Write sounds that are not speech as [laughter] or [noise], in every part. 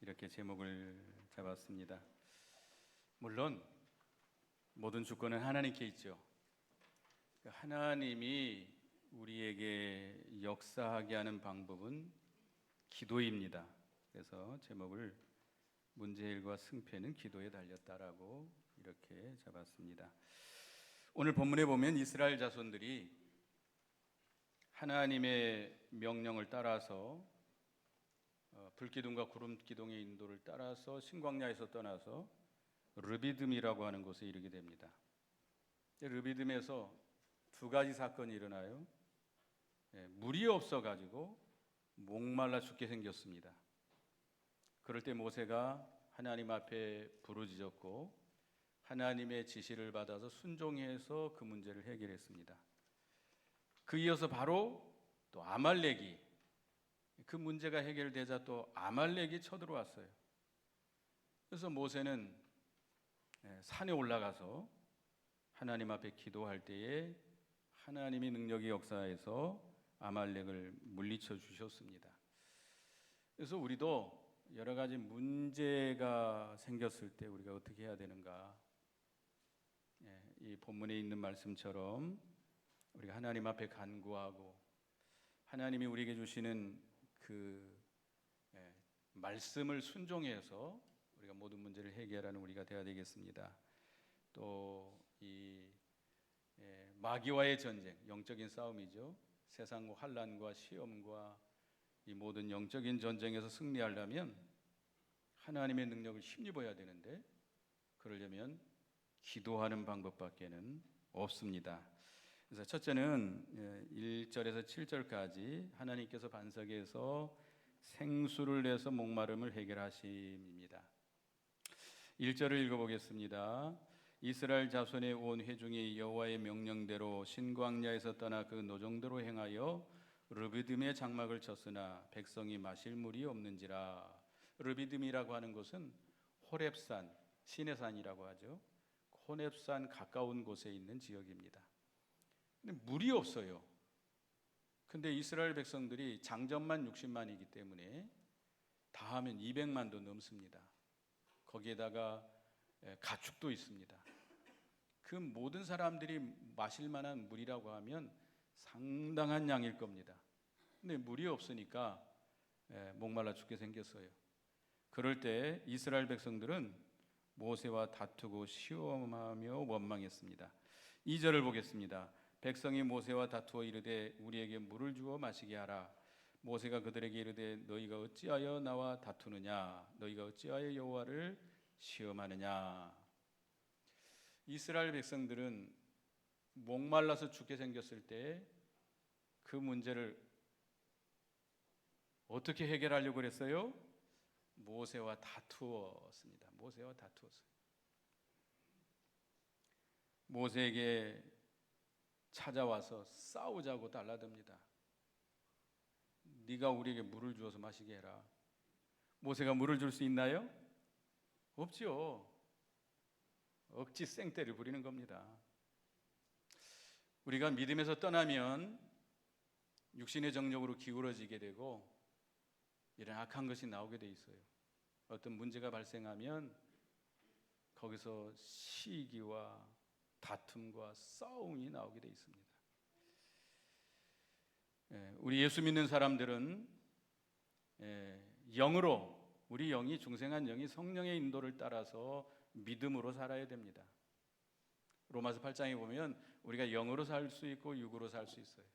이렇게 제목을 잡았습니다. 물론 모든 주권은 하나님께 있죠. 그 하나님이 우리에게 역사하게 하는 방법은 기도입니다. 그래서 제목을 문제일과 승패는 기도에 달렸다라고 이렇게 잡았습니다. 오늘 본문에 보면 이스라엘 자손들이 하나님의 명령을 따라서 어, 불기둥과 구름 기둥의 인도를 따라서 신광야에서 떠나서 르비듬이라고 하는 곳에 이르게 됩니다. 르비듬에서 두 가지 사건이 일어나요. 예, 물이 없어 가지고 목말라 죽게 생겼습니다. 그럴 때 모세가 하나님 앞에 부르짖었고 하나님의 지시를 받아서 순종해서 그 문제를 해결했습니다. 그 이어서 바로 또 아말렉이 그 문제가 해결되자 또 아말렉이 쳐들어왔어요. 그래서 모세는 예, 산에 올라가서 하나님 앞에 기도할 때에 하나님이 능력의 역사에서 아말렉을 물리쳐 주셨습니다. 그래서 우리도 여러 가지 문제가 생겼을 때 우리가 어떻게 해야 되는가? 예, 이 본문에 있는 말씀처럼 우리가 하나님 앞에 간구하고 하나님이 우리에게 주시는 그 예, 말씀을 순종해서 우리가 모든 문제를 해결하는 우리가 되어야 되겠습니다. 또이 예, 마귀와의 전쟁, 영적인 싸움이죠. 세상 환란과 시험과 이 모든 영적인 전쟁에서 승리하려면 하나님의 능력을 힘입어야 되는데 그러려면 기도하는 방법밖에는 없습니다. 그래서 첫째는 1절에서 7절까지 하나님께서 반석에서 생수를 내서 목마름을 해결하심입니다. 1절을 읽어보겠습니다. 이스라엘 자손의 온 회중이 여호와의 명령대로 신광야에서 떠나 그 노정대로 행하여 르비듬의 장막을 쳤으나 백성이 마실 물이 없는지라. 르비듬이라고 하는 곳은 호렙산, 시내산이라고 하죠. 호렙산 가까운 곳에 있는 지역입니다. 근데 물이 없어요. 근데 이스라엘 백성들이 장전만 60만이기 때문에 다 하면 200만도 넘습니다. 거기에다가 예, 가축도 있습니다. 그 모든 사람들이 마실 만한 물이라고 하면 상당한 양일 겁니다. 근데 물이 없으니까 예, 목말라 죽게 생겼어요. 그럴 때 이스라엘 백성들은 모세와 다투고 시험하며 원망했습니다. 2절을 보겠습니다. 백성이 모세와 다투어 이르되 우리에게 물을 주어 마시게 하라. 모세가 그들에게 이르되 너희가 어찌하여 나와 다투느냐 너희가 어찌하여 여호와를 시험하느냐 이스라엘 백성들은 목말라서 죽게 생겼을 때 그 문제를 어떻게 해결하려고 그랬어요? 모세와 다투었습니다. 모세와 다투었어요. 모세에게 찾아와서 싸우자고 달라듭니다. 네가 우리에게 물을 주어서 마시게 해라. 모세가 물을 줄 수 있나요? 없죠. 억지 생떼를 부리는 겁니다. 우리가 믿음에서 떠나면 육신의 정력으로 기울어지게 되고 이런 악한 것이 나오게 돼 있어요. 어떤 문제가 발생하면 거기서 시기와 다툼과 싸움이 나오게 돼 있습니다. 예, 우리 예수 믿는 사람들은 예, 영으로 우리 영이 중생한 영이 성령의 인도를 따라서 믿음으로 살아야 됩니다. 로마서 8장에 보면 우리가 영으로 살 수 있고 육으로 살 수 있어요.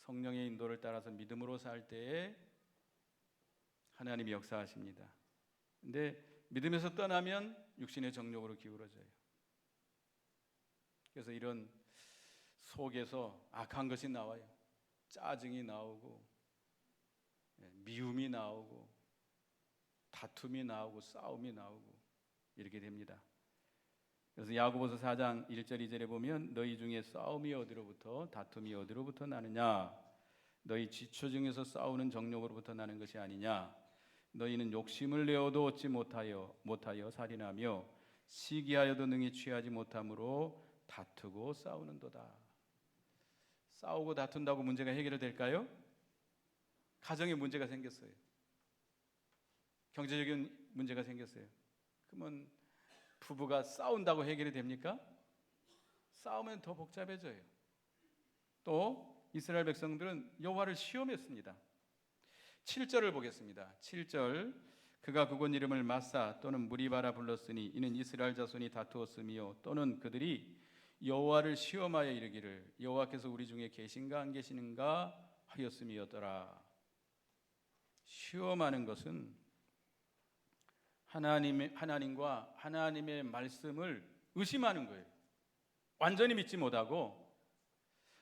성령의 인도를 따라서 믿음으로 살 때에 하나님이 역사하십니다. 근데 믿음에서 떠나면 육신의 정욕으로 기울어져요. 그래서 이런 속에서 악한 것이 나와요. 짜증이 나오고 예, 미움이 나오고 다툼이 나오고 싸움이 나오고 이렇게 됩니다. 그래서 야고보서 4장 1절 2절에 보면 너희 중에 싸움이 어디로부터 다툼이 어디로부터 나느냐 너희 지초 중에서 싸우는 정욕으로부터 나는 것이 아니냐 너희는 욕심을 내어도 얻지 못하여 못하여 살인하며 시기하여도 능히 취하지 못함으로 다투고 싸우는도다. 싸우고 다툰다고 문제가 해결될까요? 가정에 문제가 생겼어요. 경제적인 문제가 생겼어요. 그러면 부부가 싸운다고 해결이 됩니까? 싸우면 더 복잡해져요. 또 이스라엘 백성들은 여호와를 시험했습니다. 7절을 보겠습니다. 7절 그가 그곳 이름을 마사 또는 무리바라 불렀으니 이는 이스라엘 자손이 다투었으며 또는 그들이 여호와를 시험하여 이르기를 여호와께서 우리 중에 계신가 안 계시는가 하였음이었더라. 시험하는 것은 하나님의 하나님과 하나님의 말씀을 의심하는 거예요. 완전히 믿지 못하고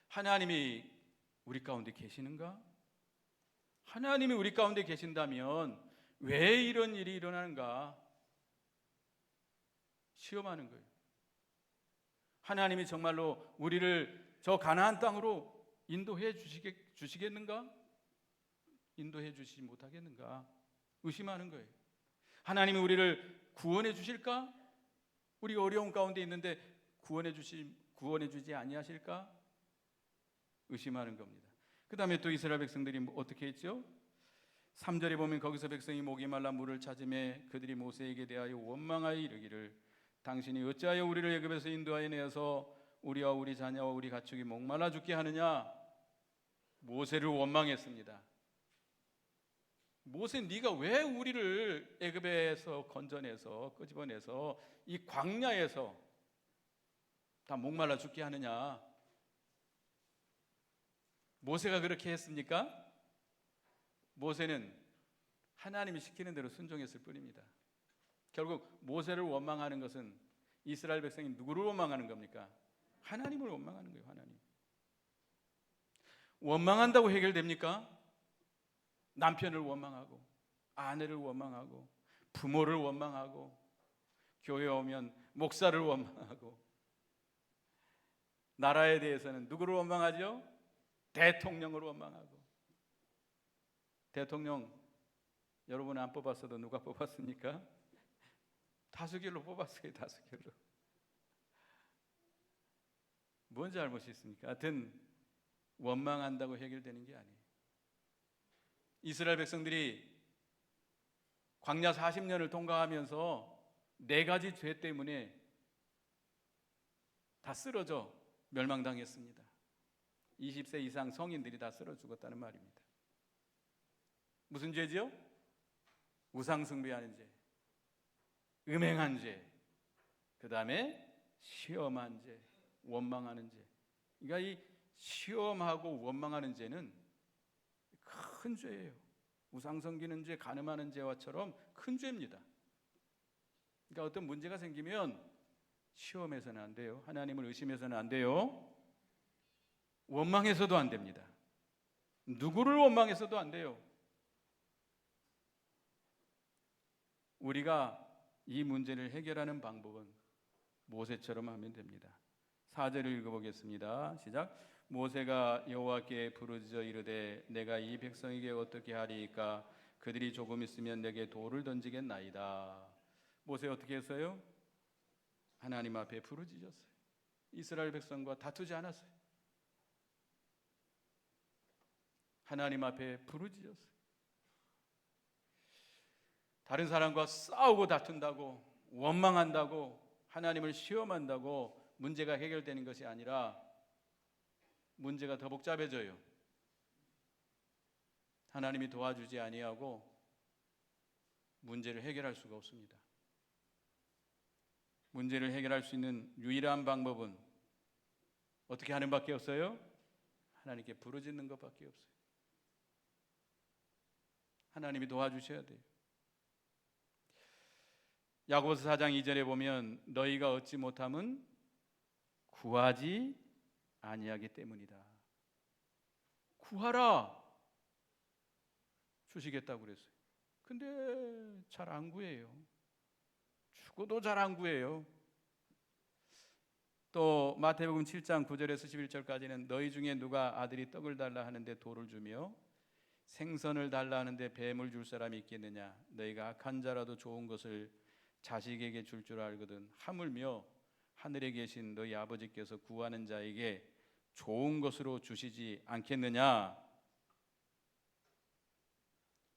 하나님이 우리 가운데 계시는가? 하나님이 우리 가운데 계신다면 왜 이런 일이 일어나는가? 시험하는 거예요. 하나님이 정말로 우리를 저 가나안 땅으로 인도해 주시겠, 주시겠는가? 인도해 주시지 못하겠는가? 의심하는 거예요. 하나님이 우리를 구원해 주실까? 우리 어려운 가운데 있는데 구원해 주시 구원해 주지 아니하실까? 의심하는 겁니다. 그다음에 또 이스라엘 백성들이 뭐 어떻게 했죠? 3절에 보면 거기서 백성이 목이 말라 물을 찾음에 그들이 모세에게 대하여 원망하여 이르기를 당신이 어찌하여 우리를 애굽에서 인도하여 내어서 우리와 우리 자녀와 우리 가축이 목말라 죽게 하느냐 모세를 원망했습니다. 모세 네가 왜 우리를 애굽에서 건져내서 끄집어내서 이 광야에서 다 목말라 죽게 하느냐 모세가 그렇게 했습니까? 모세는 하나님이 시키는 대로 순종했을 뿐입니다. 결국 모세를 원망하는 것은 이스라엘 백성이 누구를 원망하는 겁니까? 하나님을 원망하는 거예요, 하나님. 원망한다고 해결됩니까? 남편을 원망하고 아내를 원망하고 부모를 원망하고 교회 오면 목사를 원망하고 나라에 대해서는 누구를 원망하죠? 대통령을 원망하고 대통령 여러분 안 뽑았어도 누가 뽑았습니까? 다수결로 뽑았어요 다수결로 뭔 잘못이 있습니까? 하여튼 원망한다고 해결되는 게 아니에요 이스라엘 백성들이 광야 40년을 통과하면서 네 가지 죄 때문에 다 쓰러져 멸망당했습니다 20세 이상 성인들이 다 쓰러 죽었다는 말입니다. 무슨 죄지요? 우상 숭배하는 죄, 음행한 죄, 그 다음에 시험한 죄, 원망하는 죄. 그러니까 이 시험하고 원망하는 죄는 큰 죄예요. 우상 섬기는 죄, 간음하는 죄와처럼 큰 죄입니다. 그러니까 어떤 문제가 생기면 시험해서는 안 돼요. 하나님을 의심해서는 안 돼요. 원망해서도 안 됩니다. 누구를 원망해서도 안 돼요. 우리가 이 문제를 해결하는 방법은 모세처럼 하면 됩니다. 4절을 읽어보겠습니다. 시작. 모세가 여호와께 부르짖어 이르되 내가 이 백성에게 어떻게 하리이까 그들이 조금 있으면 내게 돌을 던지겠나이다. 모세 어떻게 했어요? 하나님 앞에 부르짖었어요. 이스라엘 백성과 다투지 않았어요. 하나님 앞에 부르짖었어요. 다른 사람과 싸우고 다툰다고 원망한다고 하나님을 시험한다고 문제가 해결되는 것이 아니라 문제가 더 복잡해져요. 하나님이 도와주지 아니하고 문제를 해결할 수가 없습니다. 문제를 해결할 수 있는 유일한 방법은 어떻게 하는 밖에 없어요? 하나님께 부르짖는 것밖에 없어요. 하나님이 도와주셔야 돼요. 야고보서 4장 2절에 보면 너희가 얻지 못함은 구하지 아니하기 때문이다. 구하라 주시겠다고 그랬어요. 근데 잘 안 구해요. 죽어도 잘 안 구해요. 또 마태복음 7장 9절에서 11절까지는 너희 중에 누가 아들이 떡을 달라 하는데 돌을 주며 생선을 달라 하는데 뱀을 줄 사람이 있겠느냐 너희가 악한 자라도 좋은 것을 자식에게 줄줄 알거든 하물며 하늘에 계신 너희 아버지께서 구하는 자에게 좋은 것으로 주시지 않겠느냐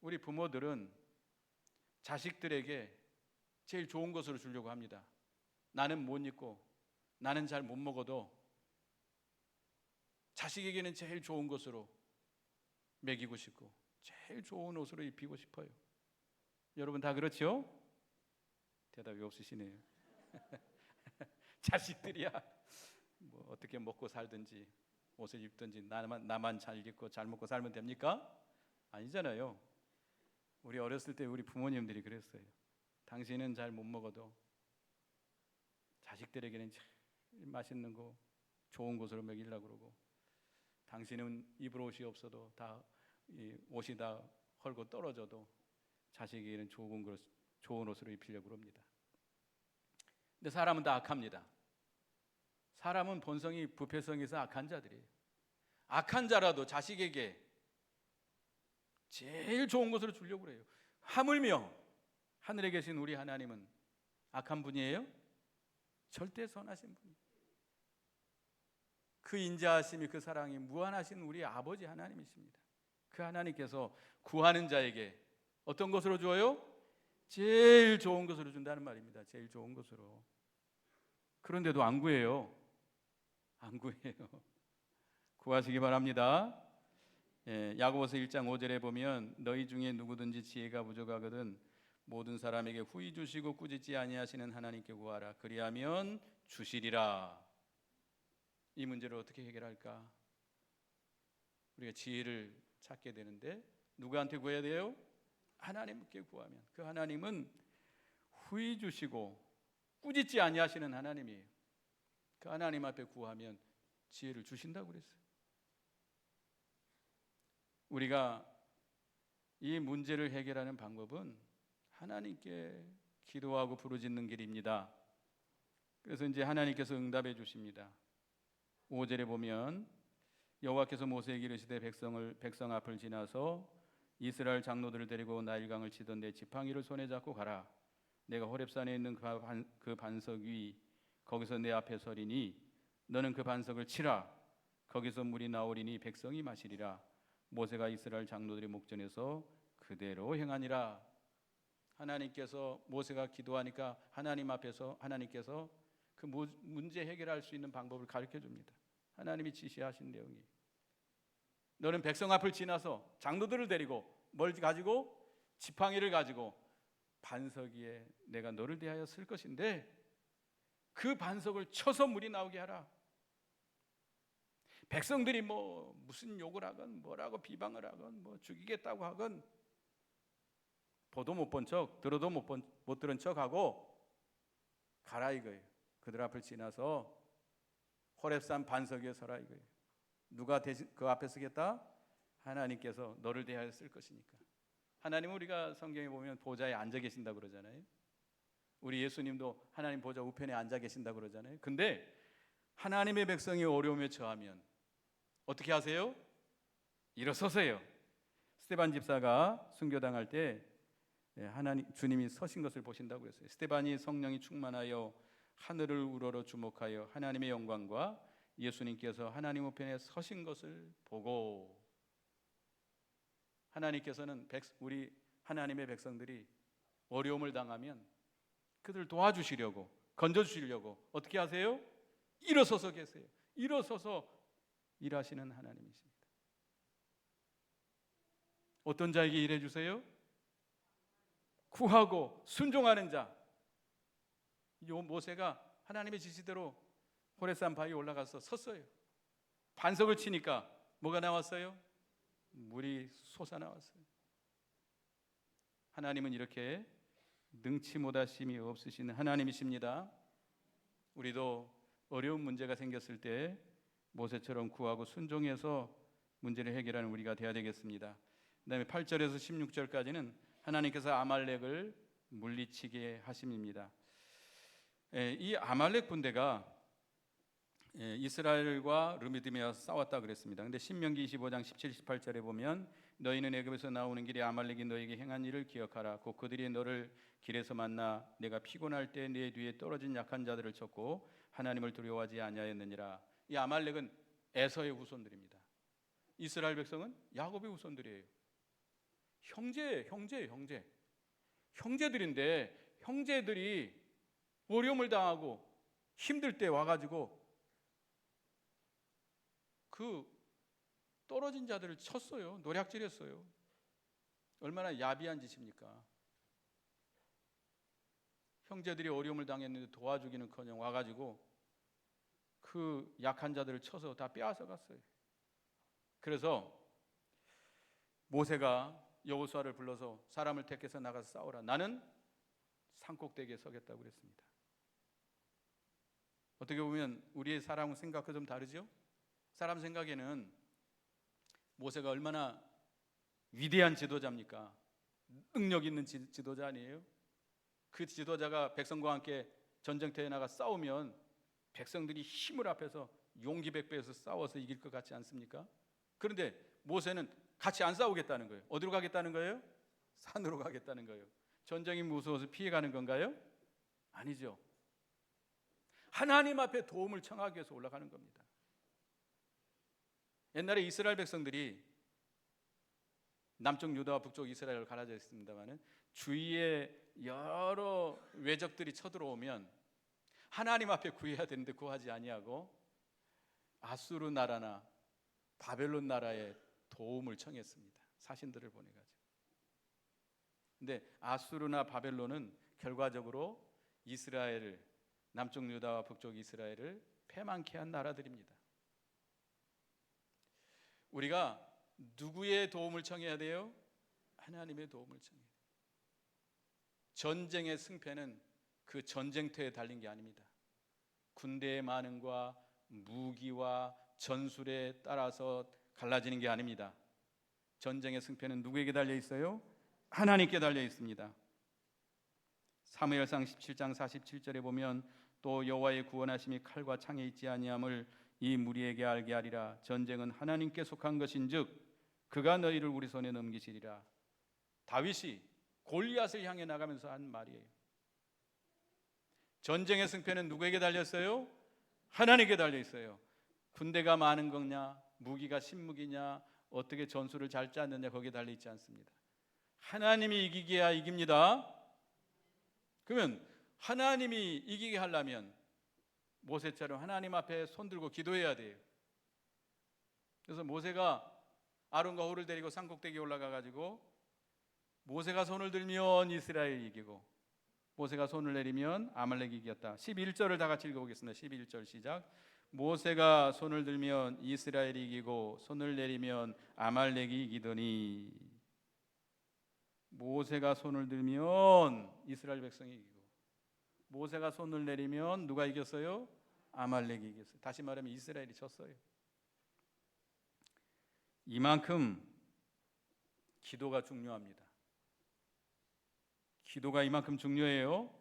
우리 부모들은 자식들에게 제일 좋은 것으로 주려고 합니다. 나는 못 입고 나는 잘 못 먹어도 자식에게는 제일 좋은 것으로 먹이고 싶고 제일 좋은 옷으로 입히고 싶어요. 여러분 다 그렇죠? 대답이 없으시네요. [laughs] 자식들이야 뭐 어떻게 먹고 살든지 옷을 입든지 나만 나만 잘 입고 잘 먹고 살면 됩니까? 아니잖아요. 우리 어렸을 때 우리 부모님들이 그랬어요. 당신은 잘 못 먹어도 자식들에게는 제일 맛있는 거 좋은 것으로 먹이려고 그러고 당신은 입을 옷이 없어도 다이 옷이 다 헐고 떨어져도 자식에게는 좋은 것 좋은 옷으로 입히려고 그럽니다. 근데 사람은 다 악합니다. 사람은 본성이 부패성이 있어 악한 자들이에요. 악한 자라도 자식에게 제일 좋은 것으로 주려고 그래요. 하물며 하늘에 계신 우리 하나님은 악한 분이에요? 절대 선하신 분이에요. 그 인자하심이 그 사랑이 무한하신 우리 아버지 하나님이십니다. 그 하나님께서 구하는 자에게 어떤 것으로 줘요? 제일 좋은 것으로 준다는 말입니다. 제일 좋은 것으로. 그런데도 안 구해요. 안 구해요. [laughs] 구하시기 바랍니다. 예, 야고보서 1장 5절에 보면 너희 중에 누구든지 지혜가 부족하거든 모든 사람에게 후히 주시고 꾸짖지 아니하시는 하나님께 구하라 그리하면 주시리라. 이 문제를 어떻게 해결할까? 우리가 지혜를 찾게 되는데 누구한테 구해야 돼요? 하나님께 구하면 그 하나님은 후히 주시고 꾸짖지 아니하시는 하나님이에요. 그 하나님 앞에 구하면 지혜를 주신다고 그랬어요. 우리가 이 문제를 해결하는 방법은 하나님께 기도하고 부르짖는 길입니다. 그래서 이제 하나님께서 응답해 주십니다. 5절에 보면 여호와께서 모세에게 이르시되 백성을 백성 앞을 지나서 이스라엘 장로들을 데리고 나일강을 치던데 지팡이를 손에 잡고 가라. 내가 호렙산에 있는 그, 반, 그 반석 위 거기서 내 앞에 서리니 너는 그 반석을 치라. 거기서 물이 나오리니 백성이 마시리라. 모세가 이스라엘 장로들의 목전에서 그대로 행하니라. 하나님께서 모세가 기도하니까 하나님 앞에서 하나님께서 그 문제 해결할 수 있는 방법을 가르쳐 줍니다. 하나님이 지시하신 내용이 너는 백성 앞을 지나서 장로들을 데리고 뭘 가지고 지팡이를 가지고 반석 위에 내가 너를 대하여 쓸 것인데 그 반석을 쳐서 물이 나오게 하라. 백성들이 뭐 무슨 욕을 하건 뭐라고 비방을 하건 뭐 죽이겠다고 하건 보도 못 본 척, 들어도 못, 본, 못 들은 척하고 가라 이거예요. 그들 앞을 지나서 호렙산 반석 위에 서라 이거예요. 누가 대신 그 앞에 서겠다? 하나님께서 너를 대하여 쓸 것이니까. 하나님 우리가 성경에 보면 보좌에 앉아 계신다 그러잖아요. 우리 예수님도 하나님 보좌 우편에 앉아 계신다 그러잖아요. 근데 하나님의 백성이 어려움에 처하면 어떻게 하세요? 일어서세요. 스테반 집사가 순교당할 때 예, 하나님 주님이 서신 것을 보신다고 했어요. 스테반이 성령이 충만하여 하늘을 우러러 주목하여 하나님의 영광과 예수님께서 하나님 우편에 서신 것을 보고 하나님께서는 백, 우리 하나님의 백성들이 어려움을 당하면 그들 도와주시려고 건져 주시려고 어떻게 하세요? 일어서서 계세요. 일어서서 일하시는 하나님이십니다. 어떤 자에게 일해 주세요? 구하고 순종하는 자. 요 모세가 하나님의 지시대로 호레산 바위에 올라가서 섰어요. 반석을 치니까 뭐가 나왔어요? 물이 솟아 나왔어요. 하나님은 이렇게 능치 못하심이 없으신 하나님이십니다. 우리도 어려운 문제가 생겼을 때 모세처럼 구하고 순종해서 문제를 해결하는 우리가 되어야 되겠습니다. 그다음에 8절에서 16절까지는 하나님께서 아말렉을 물리치게 하심입니다. 예, 이 아말렉 군대가 예, 이스라엘과 르미드미와 싸웠다 그랬습니다. 근데 신명기 25장 17, 18절에 보면 너희는 애굽에서 나오는 길에 아말렉이 너에게 행한 일을 기억하라. 곧 그들이 너를 길에서 만나 내가 피곤할 때 내 뒤에 떨어진 약한 자들을 쳤고 하나님을 두려워하지 아니하였느니라. 이 아말렉은 에서의 후손들입니다. 이스라엘 백성은 야곱의 후손들이에요. 형제, 형제, 형제. 형제들인데 형제들이 어려움을 당하고 힘들 때 와가지고 그 떨어진 자들을 쳤어요. 노략질했어요. 얼마나 야비한 짓입니까? 형제들이 어려움을 당했는데 도와주기는커녕 와가지고 그 약한 자들을 쳐서 다 빼앗아 갔어요. 그래서 모세가 여호수아를 불러서 사람을 택해서 나가서 싸우라. 나는 산꼭대기에 서겠다고 그랬습니다. 어떻게 보면 우리의 사람 생각과 좀 다르죠? 사람 생각에는 모세가 얼마나 위대한 지도자입니까? 능력 있는 지, 지도자 아니에요? 그 지도자가 백성과 함께 전쟁터에 나가 싸우면 백성들이 힘을 합해서 용기 백배해서 싸워서 이길 것 같지 않습니까? 그런데 모세는 같이 안 싸우겠다는 거예요. 어디로 가겠다는 거예요? 산으로 가겠다는 거예요. 전쟁이 무서워서 피해가는 건가요? 아니죠. 하나님 앞에 도움을 청하기 위해서 올라가는 겁니다. 옛날에 이스라엘 백성들이 남쪽 유다와 북쪽 이스라엘을 갈라져 있습니다만은 주위에 여러 외적들이 쳐들어오면 하나님 앞에 구해야 되는데 구하지 아니하고 아수르 나라나 바벨론 나라에 도움을 청했습니다. 사신들을 보내 가지고. 근데 아수르나 바벨론은 결과적으로 이스라엘을 남쪽 유다와 북쪽 이스라엘을 패망케 한 나라들입니다. 우리가 누구의 도움을 청해야 돼요? 하나님의 도움을 청해야 돼요. 전쟁의 승패는 그 전쟁터에 달린 게 아닙니다. 군대의 많음과 무기와 전술에 따라서 갈라지는 게 아닙니다. 전쟁의 승패는 누구에게 달려 있어요? 하나님께 달려 있습니다. 사무엘상 17장 47절에 보면 또 여호와의 구원하심이 칼과 창에 있지 아니함을 이 무리에게 알게 하리라 전쟁은 하나님께 속한 것인즉 그가 너희를 우리 손에 넘기시리라 다윗이 골리앗을 향해 나가면서 한 말이에요. 전쟁의 승패는 누구에게 달렸어요? 하나님께 달려 있어요. 군대가 많은 거냐, 무기가 신무기냐, 어떻게 전술을 잘 짰느냐 거기에 달려 있지 않습니다. 하나님이 이기게야 이깁니다. 그러면 하나님이 이기게 하려면 모세처럼 하나님 앞에 손 들고 기도해야 돼요. 그래서 모세가 아론과 호를 데리고 산꼭대기에 올라가 가지고 모세가 손을 들면 이스라엘 이기고 모세가 손을 내리면 아말렉이 이겼다. 11절을 다 같이 읽어 보겠습니다. 11절 시작. 모세가 손을 들면 이스라엘이 이기고 손을 내리면 아말렉이 이기더니 모세가 손을 들면 이스라엘 백성이 이기고 모세가 손을 내리면 누가 이겼어요? 아말렉이 이겼어요. 다시 말하면 이스라엘이 졌어요. 이만큼 기도가 중요합니다. 기도가 이만큼 중요해요.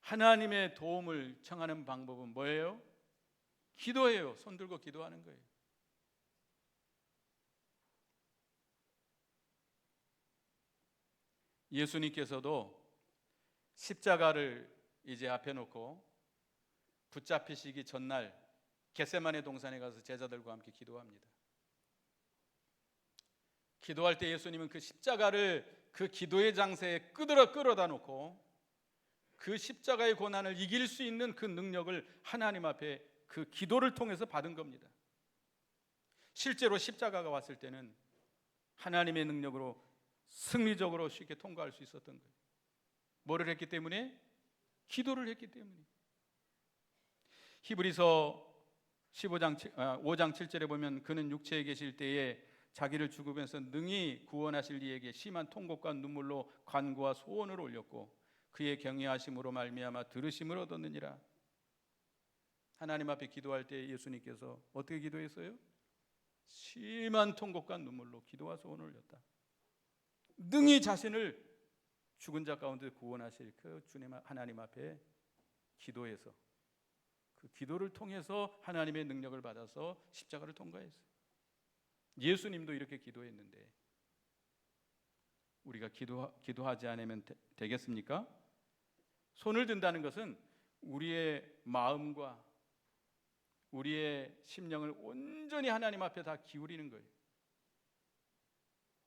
하나님의 도움을 청하는 방법은 뭐예요? 기도해요. 손 들고 기도하는 거예요. 예수님께서도 십자가를 이제 앞에 놓고 붙잡히시기 전날 겟세마네 동산에 가서 제자들과 함께 기도합니다. 기도할 때 예수님은 그 십자가를 그 기도의 장세에 끌어 끌어다 놓고 그 십자가의 고난을 이길 수 있는 그 능력을 하나님 앞에 그 기도를 통해서 받은 겁니다. 실제로 십자가가 왔을 때는 하나님의 능력으로 승리적으로 쉽게 통과할 수 있었던 거예요. 뭐를 했기 때문에 기도를 했기 때문에. 히브리서 15장 5장 7절에 보면 그는 육체에 계실 때에 자기를 죽으면서 능히 구원하실 이에게 심한 통곡과 눈물로 간구와 소원을 올렸고 그의 경외하심으로 말미암아 들으심을 얻었느니라. 하나님 앞에 기도할 때 예수님께서 어떻게 기도했어요? 심한 통곡과 눈물로 기도와 소원을 올렸다. 능히 자신을 죽은 자 가운데 구원하실 그 주님 하나님 앞에 기도해서 그 기도를 통해서 하나님의 능력을 받아서 십자가를 통과했어요. 예수님도 이렇게 기도했는데 우리가 기도 기도하지 않으면 되, 겠습니까 손을 든다는 것은 우리의 마음과 우리의 심령을 온전히 하나님 앞에 다 기울이는 거예요.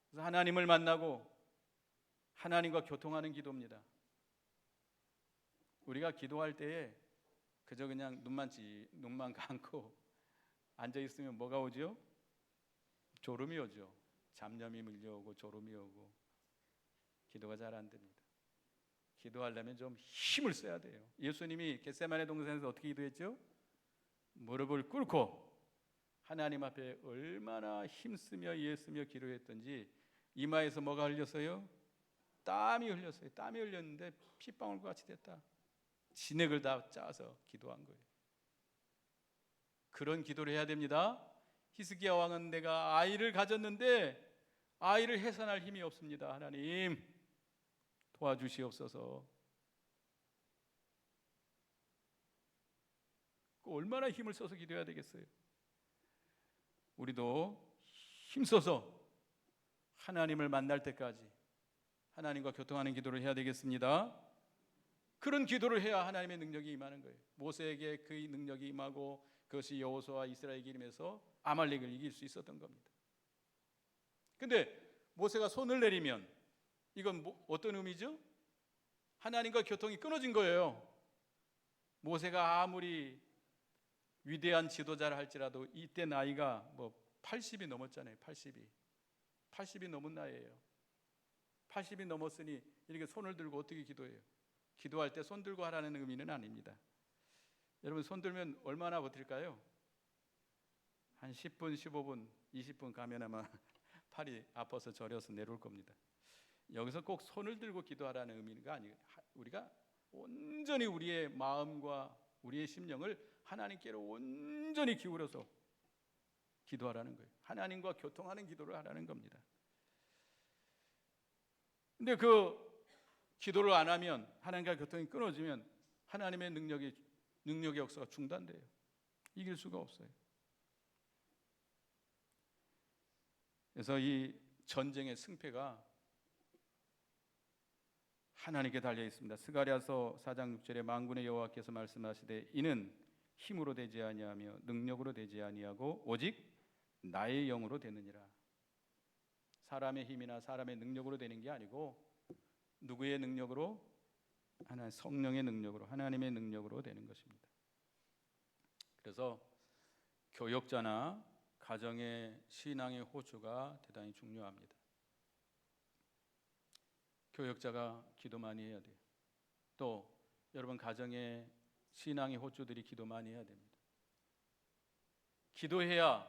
그래서 하나님을 만나고 하나님과 교통하는 기도입니다. 우리가 기도할 때에 그저 그냥 눈만 찌 눈만 감고 [laughs] 앉아 있으면 뭐가 오죠? 졸음이 오죠. 잡념이 밀려오고 졸음이 오고 기도가 잘 안 됩니다. 기도하려면 좀 힘을 써야 돼요. 예수님이 겟세마네 동산에서 어떻게 기도했죠? 무릎을 꿇고 하나님 앞에 얼마나 힘쓰며 예쓰며 기도했던지 이마에서 뭐가 흘렸어요? 땀이 흘렸어요. 땀이 흘렸는데 핏방울 같이 됐다. 진액을 다 짜서 기도한 거예요. 그런 기도를 해야 됩니다. 히스기야 왕은 내가 아이를 가졌는데 아이를 해산할 힘이 없습니다. 하나님 도와주시옵소서. 그 얼마나 힘을 써서 기도해야 되겠어요. 우리도 힘써서 하나님을 만날 때까지 하나님과 교통하는 기도를 해야 되겠습니다. 그런 기도를 해야 하나님의 능력이 임하는 거예요. 모세에게 그 능력이 임하고 그것이 여호수아 이스라엘에게 임해서 아말렉을 이길 수 있었던 겁니다. 근데 모세가 손을 내리면 이건 뭐, 어떤 의미죠? 하나님과 교통이 끊어진 거예요. 모세가 아무리 위대한 지도자를 할지라도 이때 나이가 뭐 80이 넘었잖아요. 80이. 80이 넘은 나이예요. 80이 넘었으니 이렇게 손을 들고 어떻게 기도해요? 기도할 때 손 들고 하라는 의미는 아닙니다. 여러분 손 들면 얼마나 버틸까요? 한 10분, 15분, 20분 가면 아마 [laughs] 팔이 아파서 저려서 내려올 겁니다. 여기서 꼭 손을 들고 기도하라는 의미가 아니에요. 우리가 온전히 우리의 마음과 우리의 심령을 하나님께로 온전히 기울여서 기도하라는 거예요. 하나님과 교통하는 기도를 하라는 겁니다. 근데 그 기도를 안 하면 하나님과 교통이 끊어지면 하나님의 능력이 능력의 역사가 중단돼요. 이길 수가 없어요. 그래서 이 전쟁의 승패가 하나님께 달려 있습니다. 스가랴서 4장 6절에 만군의 여호와께서 말씀하시되 이는 힘으로 되지 아니하며 능력으로 되지 아니하고 오직 나의 영으로 되느니라. 사람의 힘이나 사람의 능력으로 되는 게 아니고 누구의 능력으로 하나 성령의 능력으로 하나님의 능력으로 되는 것입니다. 그래서 교역자나 가정의 신앙의 호주가 대단히 중요합니다. 교역자가 기도 많이 해야 돼요. 또 여러분 가정의 신앙의 호주들이 기도 많이 해야 됩니다. 기도해야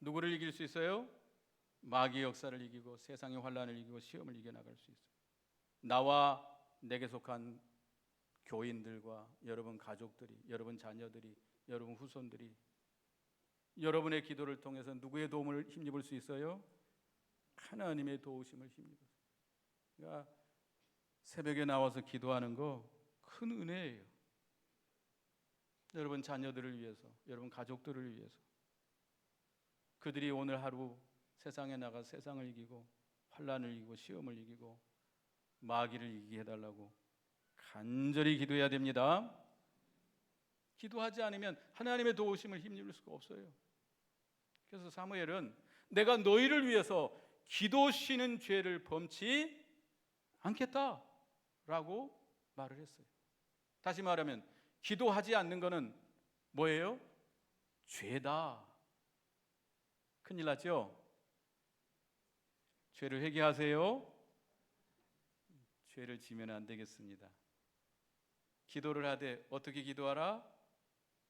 누구를 이길 수 있어요? 마귀의 역사를 이기고 세상의 환란을 이기고 시험을 이겨 나갈 수 있어요. 나와 내게 속한 교인들과 여러분 가족들이, 여러분 자녀들이, 여러분 후손들이 여러분의 기도를 통해서 누구의 도움을 힘입을 수 있어요? 하나님의 도우심을 힘입어요. 그러니까 새벽에 나와서 기도하는 거 큰 은혜예요. 여러분 자녀들을 위해서, 여러분 가족들을 위해서. 그들이 오늘 하루 세상에 나가 세상을 이기고 환란을 이기고 시험을 이기고 마귀를 이기게 해달라고 간절히 기도해야 됩니다. 기도하지 않으면 하나님의 도우심을 힘입을 수가 없어요. 그래서 사무엘은 내가 너희를 위해서 기도 쉬는 죄를 범치 않겠다라고 말을 했어요. 다시 말하면 기도하지 않는 것은 뭐예요? 죄다. 큰일 났죠? 죄를 회개하세요. 죄를 지면 안 되겠습니다. 기도를 하되 어떻게 기도하라?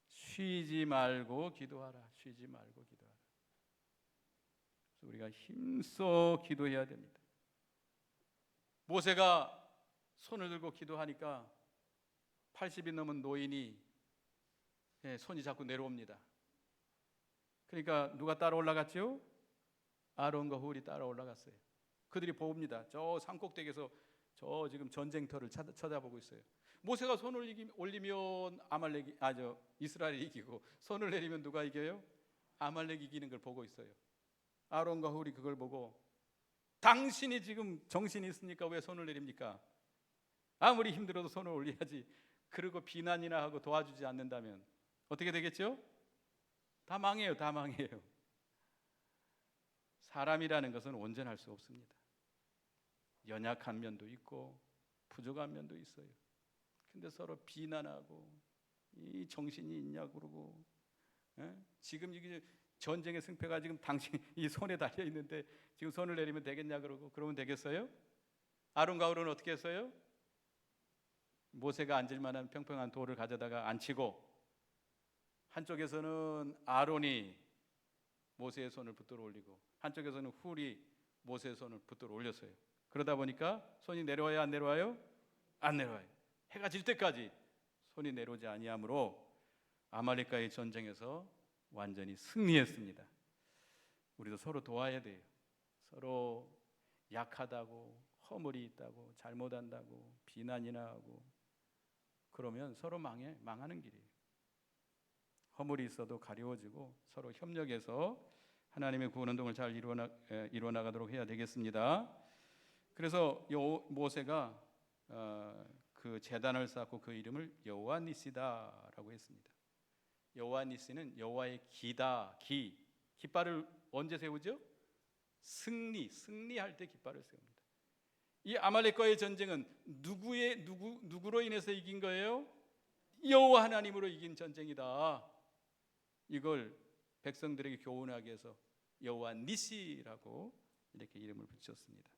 쉬지 말고 기도하라. 쉬지 말고 기도하라. 우리가 힘써 기도해야 됩니다. 모세가 손을 들고 기도하니까 80이 넘은 노인이 예, 손이 자꾸 내려옵니다. 그러니까 누가 따라 올라갔죠? 아론과 훌이 따라 올라갔어요. 그들이 봅니다. 저 산꼭대기에서 저 지금 전쟁터를 찾아, 쳐다보고 있어요. 모세가 손을 올리면 아말렉이 아저 이스라엘이 이기고 손을 내리면 누가 이겨요? 아말렉이 이기는 걸 보고 있어요. 아론과 훌이 그걸 보고 당신이 지금 정신이 있으니까 왜 손을 내립니까? 아무리 힘들어도 손을 올려야지. 그리고 비난이나 하고 도와주지 않는다면 어떻게 되겠죠? 다 망해요. 다 망해요. 사람이라는 것은 온전할 수 없습니다. 연약한 면도 있고 부족한 면도 있어요. 근데 서로 비난하고 이 정신이 있냐 그러고 예? 지금 이게 전쟁의 승패가 지금 당신 이 손에 달려 있는데 지금 손을 내리면 되겠냐 그러고 그러면 되겠어요? 아론과 울은 어떻게 했어요? 모세가 앉을 만한 평평한 돌을 가져다가 앉히고 한쪽에서는 아론이 모세의 손을 붙들어 올리고 한쪽에서는 훌이 모세의 손을 붙들어 올렸어요. 그러다 보니까 손이 내려와요, 안 내려와요? 안 내려와요. 해가 질 때까지 손이 내려오지 아니하므로 아말렉과의 전쟁에서 완전히 승리했습니다. 우리도 서로 도와야 돼요. 서로 약하다고 허물이 있다고 잘못한다고 비난이나 하고 그러면 서로 망해 망하는 길이에요. 허물이 있어도 가려워지고 서로 협력해서 하나님의 구원 운동을 잘 이루어나, 에, 이루어나가도록 해야 되겠습니다. 그래서 요 모세가 어, 그 재단을 쌓고 그 이름을 여호와 니시다라고 했습니다. 여호와 니시는 여호와의 기다 기 깃발을 언제 세우죠? 승리 승리할 때 깃발을 세웁니다. 이 아말렉과의 전쟁은 누구의 누구 누구로 인해서 이긴 거예요? 여호와 하나님으로 이긴 전쟁이다. 이걸 백성들에게 교훈하기 위해서 여호와 니시라고 이렇게 이름을 붙였습니다.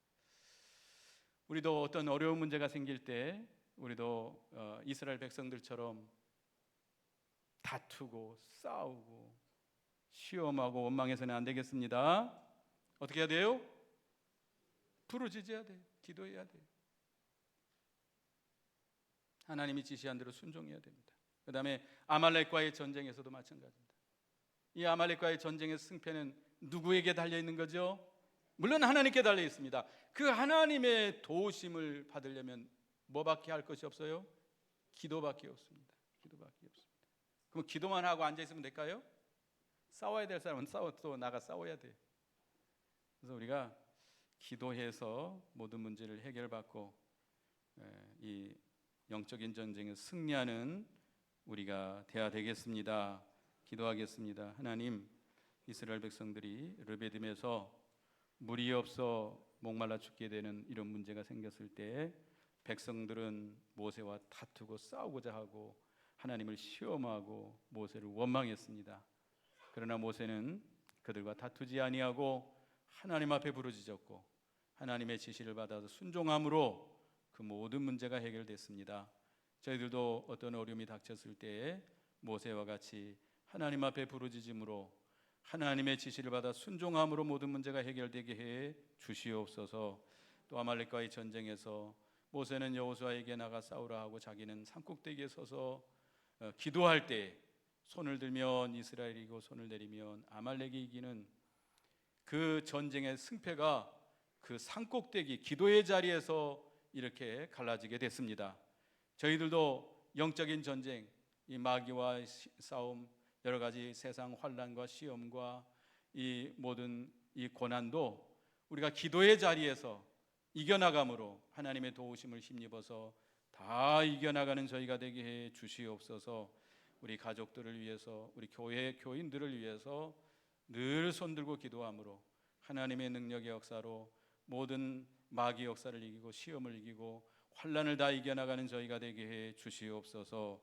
우리도 어떤 어려운 문제가 생길 때 우리도 어, 이스라엘 백성들처럼 다투고 싸우고 시험하고 원망해서는 안 되겠습니다. 어떻게 해야 돼요? 부르짖어야 돼요. 기도해야 돼요. 하나님이 지시한 대로 순종해야 됩니다. 그 다음에 아말렉과의 전쟁에서도 마찬가지입니다. 이 아말렉과의 전쟁의 승패는 누구에게 달려 있는 거죠? 물론 하나님께 달려 있습니다. 그 하나님의 도우심을 받으려면 뭐밖에 할 것이 없어요? 기도밖에 없습니다. 기도밖에 없습니다. 그럼 기도만 하고 앉아 있으면 될까요? 싸워야 될 사람은 싸워 또 나가 싸워야 돼. 그래서 우리가 기도해서 모든 문제를 해결받고 에, 이 영적인 전쟁에 승리하는 우리가 되어야 되겠습니다. 기도하겠습니다. 하나님 이스라엘 백성들이 르베딤에서 물이 없어 목말라 죽게 되는 이런 문제가 생겼을 때 백성들은 모세와 다투고 싸우고자 하고 하나님을 시험하고 모세를 원망했습니다. 그러나 모세는 그들과 다투지 아니하고 하나님 앞에 부르짖었고 하나님의 지시를 받아서 순종함으로 그 모든 문제가 해결됐습니다. 저희들도 어떤 어려움이 닥쳤을 때에 모세와 같이 하나님 앞에 부르짖음으로 하나님의 지시를 받아 순종함으로 모든 문제가 해결되게 해 주시옵소서. 또 아말렉과의 전쟁에서 모세는 여호수아에게 나가 싸우라 하고 자기는 산꼭대기에 서서 어, 기도할 때 손을 들면 이스라엘이고 손을 내리면 아말렉이 이기는 그 전쟁의 승패가 그 산꼭대기 기도의 자리에서 이렇게 갈라지게 됐습니다. 저희들도 영적인 전쟁, 이 마귀와 시- 싸움, 여러 가지 세상 환란과 시험과 이 모든 이 고난도 우리가 기도의 자리에서 이겨나감으로 하나님의 도우심을 힘입어서 다 이겨나가는 저희가 되게 해 주시옵소서. 우리 가족들을 위해서, 우리 교회 교인들을 위해서 늘 손들고 기도함으로 하나님의 능력의 역사로 모든 마귀 역사를 이기고 시험을 이기고 환란을 다 이겨나가는 저희가 되게 해 주시옵소서.